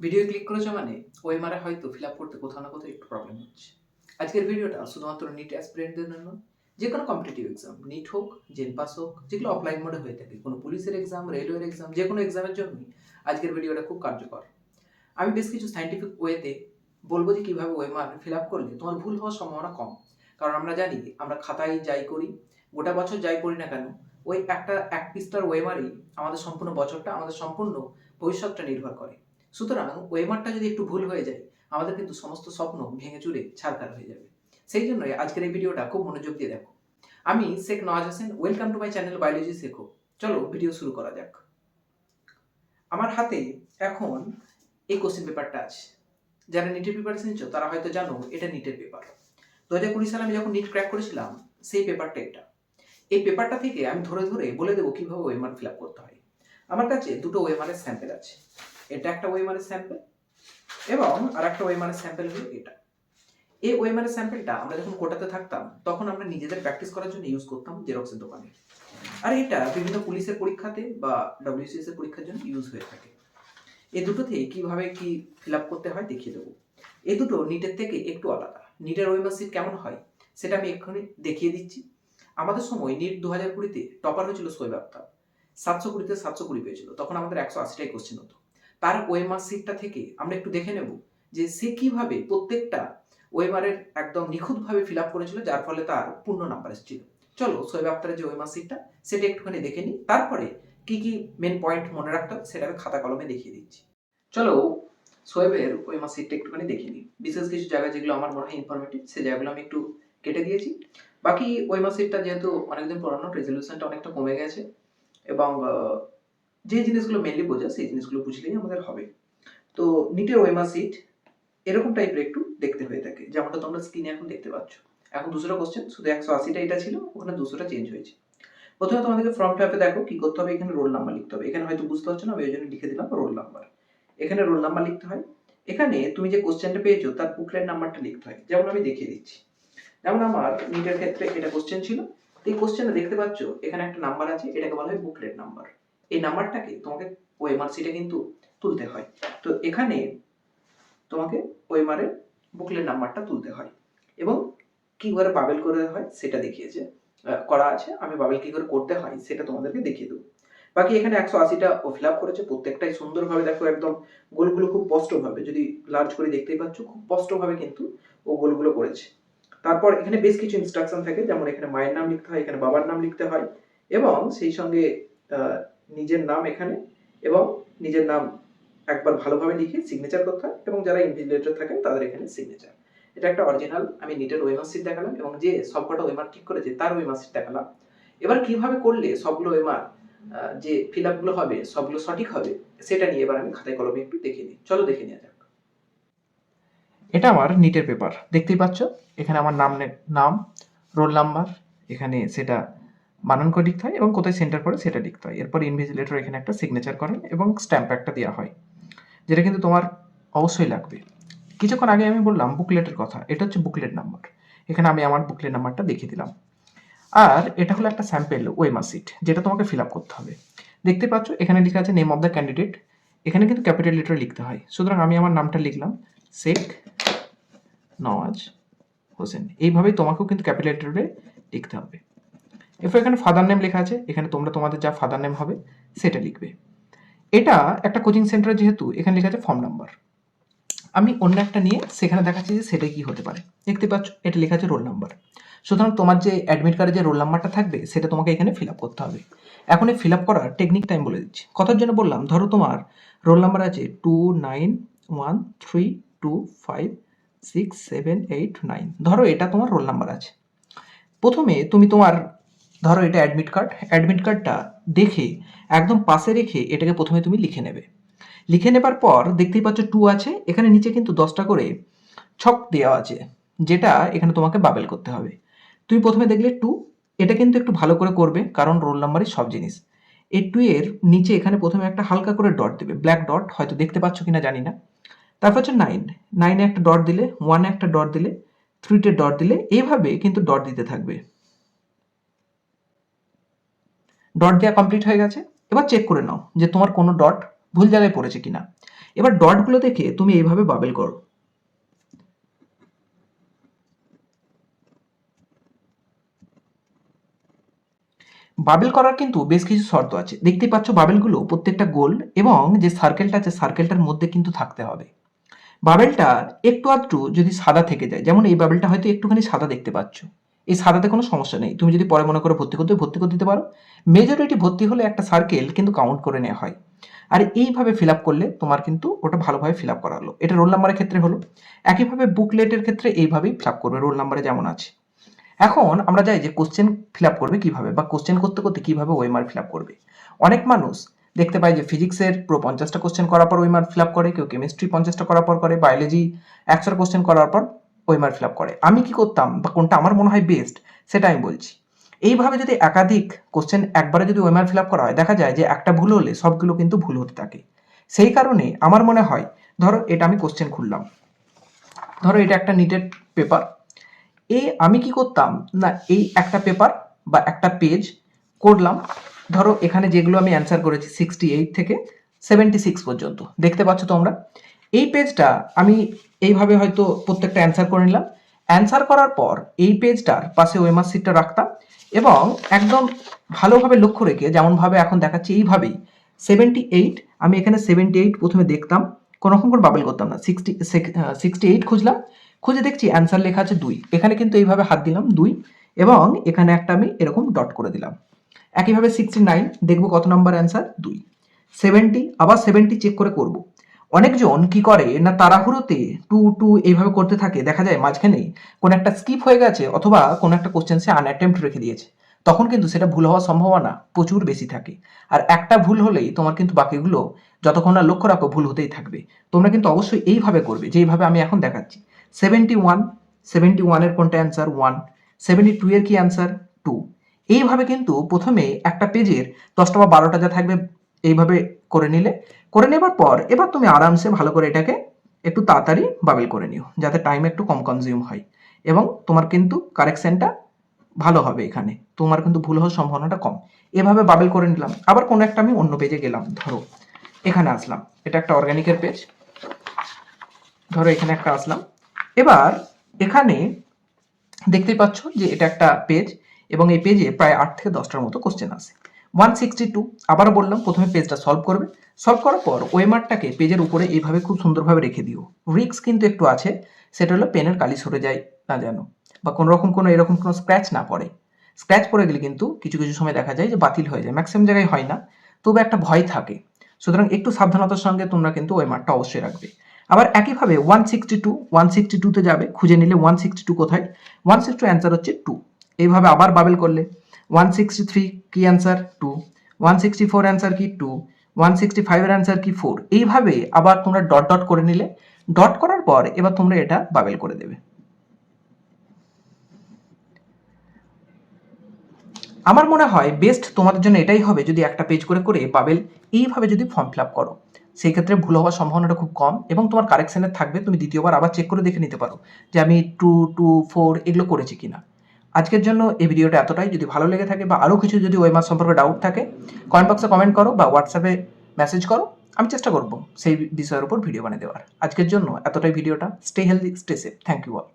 Video click করেছ মানে? ওএমআরে হয়তো ফিল আপ করতে কোথাও না কোথাও একটু প্রবলেম হচ্ছে। আজকের ভিডিওটা শুধুমাত্র নিট অ্যাসপিরেন্টদের জন্য। যে কোনো কম্পিটিটিভ এক্সাম নিট হোক জেন পাস হোক, যেগুলো অফলাইন মোডে হয়ে থাকে। কোনো পুলিশের এক্সাম রেলওয়ের এক্সাম যে কোনো এক্সামের জন্যই আজকের ভিডিওটা খুব কার্যকর। আমি বেশ কিছু সাইন্টিফিক ওয়েতে বলব যে কীভাবে ওএমআর ফিল আপ করলে তোমার ভুল হওয়ার সম্ভাবনা কম। কারণ আমরা জানি, আমরা খাতায় যাই করি, গোটা বছর যাই করি না কেন, ওই একটা এক পিসটার ওয়েমারেই আমাদের সম্পূর্ণ বছরটা, আমাদের সম্পূর্ণ ভবিষ্যৎটা নির্ভর করে। সুতরাং ওয়েমারটা যদি একটু ভুল হয়ে যায়, আমাদের কিন্তু সমস্ত স্বপ্ন ভেঙে চুরে ছারখার হয়ে যাবে। সেই জন্যই আজকের এই ভিডিওটা খুব মনোযোগ দিয়ে দেখো। আমি Sheikh Nawaz Hossain welcome to my channel biology শেখো চলো ভিডিও শুরু করা যাক। আমার হাতে এখন এই কোশ্চেন পেপারটা আছে। যারা নিটের প্রিপারেশন নিচ্ছ তারা হয়তো জানো, এটা নিটের পেপার দু হাজার কুড়ি সালে আমি যখন নিট ক্র্যাক করেছিলাম, সেই পেপারটা এটা। এই পেপারটা থেকে আমি ধরে ধরে বলে দেবো কীভাবে ওয়েমার ফিল আপ করতে হয়। আমার কাছে দুটো ওয়েমারের স্যাম্পেল আছে। এটা একটা ওয়েমারের স্যাম্পেল এবং আর একটা ওয়েমারের স্যাম্পেল হলো এটা। এই ওয়েমারের স্যাম্পেলটা আমরা যখন কোটাতে থাকতাম, তখন আমরা নিজেদের প্র্যাকটিস করার জন্য ইউজ করতাম জেরক্সের দোকানে। আর এটা বিভিন্ন পুলিশের পরীক্ষাতে বা ডব্লিউসিএস এর পরীক্ষার জন্য ইউজ হয়ে থাকে। এই দুটোতে কীভাবে কি ফিল করতে হয় দেখিয়ে দেবো। এই দুটো নিটের থেকে একটু আলাদা। নিটের ওয়েমার সিট কেমন হয় সেটা আমি এক্ষুনি দেখিয়ে দিচ্ছি। আমাদের সময় নিট দু হাজার কুড়িতে টপার হয়েছিল শোয়েব আক্তার সাতশো কুড়িতে সাতশো কুড়ি পেয়েছিল। তখন আমাদের একশো আশিটাই কোশ্চেন হতো। তার ওয়েমার সিটটা থেকে আমরা একটু দেখে নেব যে সে কীভাবে প্রত্যেকটা ওয়েমারের একদম নিখুঁতভাবে ফিল আপ করেছিল, যার ফলে তার পূর্ণ নাম্বার এসেছিল। চলো শোয়েব আক্তারের যে ওয়েমার সিটটা সেটা একটুখানি দেখে নিই। তারপরে কি কি মেন পয়েন্ট মনে রাখতে হবে, সেটা আমি খাতা কলমে দেখিয়ে দিচ্ছি। চলো শোয়েবের ওয়েমার সিটটা একটুখানি দেখে নিই। বিশেষ কিছু জায়গা যেগুলো আমার মনে হয় ইনফরমেটিভ সেই জায়গাগুলো আমি একটু কেটে দিয়েছি। বাকি ওয়েমার সিটটা যেহেতু অনেকদিন পুরানো রেজলিউশনটা অনেকটা কমে গেছে এবং যে জিনিসগুলো মেনলি বোঝা, সেই জিনিসগুলো বুঝলেই আমাদের হবে। তো নিটের ওয়েমা সিট এরকম টাইপের একটু দেখতে হয়ে থাকে, যেমনটা তোমরা স্ক্রিনে এখন দেখতে পাচ্ছ। এখন দুশোটা কোশ্চেন শুধু একশো আশিটা এটা ছিল, ওখানে দুশোটা চেঞ্জ হয়েছে। প্রথমে তোমাদেরকে ফর্ম ট্যাপে দেখো কি করতে হবে, এখানে রোল নাম্বার লিখতে হবে। এখানে হয়তো বুঝতে পারছ না, আমি ওই জন্য লিখে দিলাম রোল নাম্বার এখানে রোল নাম্বার লিখতে হয়। এখানে তুমি যে কোশ্চেনটা পেয়েছ, তার বুকলেট নাম্বারটা লিখতে হয়। যেমন আমি দেখিয়ে দিচ্ছি। যেমন আমার নিটের ক্ষেত্রে এটা কোশ্চেন ছিল। এই কোশ্চেনে দেখতে পাচ্ছ, এখানে একটা নাম্বার আছে, এটাকে বলা হয় বুকলেট নাম্বার এই নাম্বারটাকে তোমাকে ওএমআর সিটে কিন্তু তুলতে হয়। তো এখানে তোমাকে ওএমআর এর বুকলেট নাম্বারটা তুলতে হয় এবং কি করে বাবেল করে হয় সেটা দেখিয়েছে করা আছে। আমি বাবেল কি করে করতে হয় সেটা তোমাদেরকে দেখিয়ে দেবো। বাকি এখানে একশো আশিটা ফিল আপ করেছে। প্রত্যেকটাই সুন্দরভাবে দেখো, একদম গোলগুলো খুব স্পষ্টভাবে, যদি লার্জ করে দেখতেই পাচ্ছ, খুব স্পষ্টভাবে কিন্তু ও গোলগুলো করেছে। তারপর এখানে বেশ কিছু ইনস্ট্রাকশন থাকে, যেমন এখানে মায়ের নাম লিখতে হয়, এখানে বাবার নাম লিখতে হয় এবং সেই সঙ্গে নিজের নাম এখানে এবং নিজের নাম একবার ভালোভাবে লিখে সিগনেচার করতে হয় এবং যারা ইনভিজিলেটর থাকেন তাদের এখানে সিগনেচার এটা একটা অরিজিনাল আমি নিটের ওয়েমার সিট দেখালাম এবং যে সবকটা ওয়েমার ঠিক করেছে তার ওয়েমার সিট দেখালাম। এবার কীভাবে করলে সবগুলো ওয়েমার যে ফিল আপগুলো হবে, সবগুলো সঠিক হবে, সেটা নিয়ে এবার আমি খাতায় কলমে একটু দেখে নিই। চলো দেখে নেওয়া যাক। এটা আমার নিটের পেপার দেখতেই পাচ্ছ? এখানে আমার নাম নাম রোল নাম্বার এখানে সেটা বানান করে লিখতে হয় এবং কোথায় সেন্টার করে সেটা লিখতে হয়। এরপর ইনভিজিলেটর এখানে একটা সিগনেচার করেন এবং স্ট্যাম্প একটা দেওয়া হয়, যেটা কিন্তু তোমার অবশ্যই লাগবে। কিছুক্ষণ আগে আমি বললাম বুকলেটের কথা, এটা হচ্ছে বুকলেট নাম্বার এখানে আমি আমার বুকলেট নাম্বারটা দেখিয়ে দিলাম। আর এটা হলো একটা স্যাম্পেল ওয়েমার সিট যেটা তোমাকে ফিল আপ করতে হবে। দেখতে পাচ্ছ, এখানে লেখা আছে নেম অফ দ্য ক্যান্ডিডেট এখানে কিন্তু ক্যাপিটাল লেটার লিখতে হয়। সুতরাং আমি আমার নামটা লিখলাম, শেখ নওয়াজ হোসেন। এইভাবেই তোমাকেও কিন্তু ক্যাপিটাল লেটারে লিখতে হবে। এরপর এখানে ফাদার নেম লেখা আছে, এখানে তোমরা তোমাদের যা ফাদার নেম হবে, সেটা লিখবে। এটা একটা কোচিং সেন্টার যেহেতু, এখানে লেখা আছে ফর্ম নাম্বার আমি অন্য একটা নিয়ে সেখানে দেখাচ্ছি যে সেটা কি হতে পারে। দেখতে পাচ্ছ, এটা লেখা আছে রোল নাম্বার সুতরাং তোমার যে অ্যাডমিট কার্ডে যে রোল নাম্বারটা থাকবে, সেটা তোমাকে এখানে ফিল আপ করতে হবে। এখন এই ফিল আপ করার টেকনিক টাইম বলে দিচ্ছি। কথার জন্য বললাম, ধরো তোমার রোল নাম্বার আছে two nine one three two five six seven eight nine ধরো এটা তোমার রোল নাম্বার আছে। প্রথমে তুমি তোমার ধরো এটা অ্যাডমিট কার্ড অ্যাডমিট কার্ডটা দেখে, একদম পাশে রেখে এটাকে প্রথমে তুমি লিখে নেবে। লিখে নেবার পর দেখতেই পাচ্ছ টু আছে, এখানে নিচে কিন্তু দশটা করে ছক দেওয়া আছে, যেটা এখানে তোমাকে বাবেল করতে হবে। তুমি প্রথমে দেখলে টু এটা কিন্তু একটু ভালো করে করবে, কারণ রোল নাম্বারই সব জিনিস। এই টু এর নিচে এখানে প্রথমে একটা হালকা করে ডট দেবে ব্ল্যাক ডট হয়তো দেখতে পাচ্ছ কিনা জানি না। তারপর হচ্ছে নাইন নাইনে একটা ডট দিলে ওয়ানে একটা ডট দিলে থ্রিতে ডট দিলে এইভাবে কিন্তু ডট দিতে থাকবে। ডট দেওয়া কমপ্লিট হয়ে গেছে। এবার চেক করে নাও যে তোমার কোনো ডট ভুল জায়গায় পড়েছে কিনা। এবার ডটগুলো দেখে তুমি এইভাবে বাবেল করো। বাবেল করার কিন্তু বেশ কিছু শর্ত আছে। দেখতেই পাচ্ছ বাবেলগুলো প্রত্যেকটা গোল এবং যে সার্কেলটা আছে সার্কেলটার মধ্যে কিন্তু থাকতে হবে। বাবেলটা একটু আধটু যদি সাদা থেকে যায়, যেমন এই বাবেলটা হয়তো একটুখানি সাদা দেখতে পাচ্ছ। এই সাদাতে কোনো সমস্যা নেই। তুমি যদি পরে মনে করে ভর্তি করতে ভর্তি করে দিতে পারো। মেজরিটি ভর্তি হলে একটা সার্কেল কিন্তু কাউন্ট করে নেওয়া হয়। আর এইভাবে ফিল আপ করলে তোমার কিন্তু ওটা ভালোভাবে ফিল আপ করা হলো। এটা রোল নাম্বারের ক্ষেত্রে হলো। একইভাবে বুকলেটের ক্ষেত্রে এইভাবেই ফিল আপ করবে রোল নাম্বারে যেমন আছে। এখন আমরা যাই যে কোশ্চেন ফিল আপ করবে কীভাবে বা কোশ্চেন করতে করতে কীভাবে ওয়েমার ফিল আপ করবে। অনেক মানুষ দেখতে পাই যে ফিজিক্সের পুরো পঞ্চাশটা কোশ্চেন করার পর ওয়েমার ফিল আপ করে, কেউ কেমিস্ট্রি পঞ্চাশটা করার পর করে বায়োলজি একশোটা কোশ্চেন করার পর ওয়েমার ফিল আপ করে। আমি কি করতাম বা কোনটা আমার মনে হয় বেস্ট সেটা আমি বলছি। এইভাবে যদি একাধিক কোশ্চেন একবারে যদি ওয়েমার ফিল আপ করা হয়, দেখা যায় যে একটা ভুল হলে সবগুলো কিন্তু ভুল হতে থাকে। সেই কারণে আমার মনে হয়, ধরো এটা আমি কোশ্চেন খুললাম। ধরো এটা একটা নিটেড পেপার এই আমি কি করতাম? না, এই একটা পেপার বা একটা পেজ করলাম। ধরো এখানে যেগুলো আমি অ্যান্সার করেছি সিক্সটি এইট থেকে সেভেন্টি সিক্স পর্যন্ত। দেখতে পাচ্ছ তোমরা? এই পেজটা আমি এইভাবে হয়তো প্রত্যেকটা অ্যান্সার করে নিলাম। অ্যান্সার করার পর এই পেজটার পাশে ওয়েমার সিটটা রাখতাম এবং একদম ভালোভাবে লক্ষ্য রেখে যেমনভাবে এখন দেখাচ্ছি এইভাবেই সেভেন্টি এইট আমি এখানে সেভেন্টি এইট প্রথমে দেখতাম, কোনোরকম করে বাবেল করতাম না সিক্সটি সিক্সটি এইট খুঁজলাম, খুঁজে দেখছি অ্যান্সার লেখা আছে দুই। এখানে কিন্তু এইভাবে হাত দিলাম, দুই, এবং এখানে একটা আমি এরকম ডট করে দিলাম। একইভাবে সিক্সটি নাইন দেখব কত নাম্বার অ্যান্সার দুই। সেভেন্টি আবার সেভেন্টি চেক করে করব। অনেকজন কি করে না তাড়াহুড়োতে টু টু এইভাবে করতে থাকে, দেখা যায় মাঝখানে কোনো একটা স্কিপ হয়ে গেছে অথবা কোনো একটা কোশ্চেন সে আনঅ্যাটেম্প্ট রেখে দিয়েছে। তখন কিন্তু সেটা ভুল হওয়ার সম্ভাবনা প্রচুর বেশি থাকে। আর একটা ভুল হলেই তোমার কিন্তু বাকিগুলো যতক্ষণ না লক্ষ্য রাখো ভুল হতেই থাকবে। তোমরা কিন্তু অবশ্যই এইভাবে করবে, যেইভাবে আমি এখন দেখাচ্ছি। সেভেন্টি ওয়ান সেভেন্টি ওয়ানের কোনটা অ্যান্সার ওয়ান সেভেন্টি টু এর কি অ্যান্সার টু এইভাবে কিন্তু প্রথমে একটা পেজের দশটা বা বারোটা যা থাকবে এইভাবে করে নিলে, করে নেবার পর এবার তুমি আরামসে ভালো করে এটাকে একটু তাড়াতাড়ি বাবেল করে নিও, যাতে টাইম একটু কম কনজিউম হয়। এবং তোমার কিন্তু কারেকশনটা ভালো হবে এখানে, তোমার কিন্তু ভুল হওয়ার সম্ভাবনাটা কম। এভাবে বাবেল করে নিলাম, আবার কোনো একটা আমি অন্য পেজে গেলাম, ধরো, এখানে আসলাম, এটা একটা অর্গানিকের পেজ ধরো এখানে একটা আসলাম। এবার এখানে দেখতেই পাচ্ছ যে এটা একটা পেজ এবং এই পেজে প্রায় আট থেকে দশটার মতো কোশ্চেন আসে। ওয়ান সিক্সটি টু আবারও বললাম, প্রথমে পেজটা সলভ করবে। সলভ করার পর ওয়েমারটাকে পেজের উপরে এইভাবে খুব সুন্দরভাবে রেখে দিও। রিক্স কিন্তু একটু আছে, সেটা হলো পেনের কালি সরে যায় না যেন, বা কোনো রকম কোনো এরকম কোনো স্ক্র্যাচ না পড়ে। স্ক্র্যাচ পড়ে গেলে কিন্তু কিছু কিছু সময় দেখা যায় যে বাতিল হয়ে যায় ম্যাক্সিমাম জায়গায় হয় না, তবে একটা ভয় থাকে। সুতরাং একটু সাবধানতার সঙ্গে তোমরা কিন্তু ওই মার্কটা অবশ্যই রাখবে। আবার একইভাবে one sixty two one sixty টুতে যাবে, খুঁজে নিলে ওয়ান সিক্সটি টু কোথায়? ওয়ান সিক্সটি টু অ্যান্সার হচ্ছে টু এইভাবে আবার বাবেল করলে। ওয়ান সিক্সটি থ্রি কি answer two one sixty four answer কি? টু ওয়ান সিক্সটি ফাইভের অ্যান্সার কি? ফোর এইভাবে আবার তোমরা ডট ডট করে নিলে। ডট করার পর এবার তোমরা এটা বাবেল করে দেবে। আমার মনে হয় বেস্ট তোমাদের জন্য এটাই হবে যদি একটা পেজ করে করে বাবেল এইভাবে যদি ফর্ম ফিল আপ করো। সেই ক্ষেত্রে ভুল হওয়ার সম্ভাবনাটা খুব কম এবং তোমার কারেকশানের থাকবে, তুমি দ্বিতীয়বার আবার চেক করে দেখে নিতে পারো যে আমি টু টু ফোর এগুলো করেছি কিনা। আজকের জন্য এই ভিডিওটা এতটাই। যদি ভালো লেগে থাকে বা আরও কিছু যদি ওয়েমার সম্পর্কে ডাউট থাকে কমেন্ট বক্সে কমেন্ট করো বা হোয়াটসঅ্যাপে মেসেজ করো। আমি চেষ্টা করব সেই বিষয়ের উপর ভিডিও বানিয়ে দেওয়ার। আজকের জন্য এতটাই ভিডিওটা। Stay healthy stay safe thank you all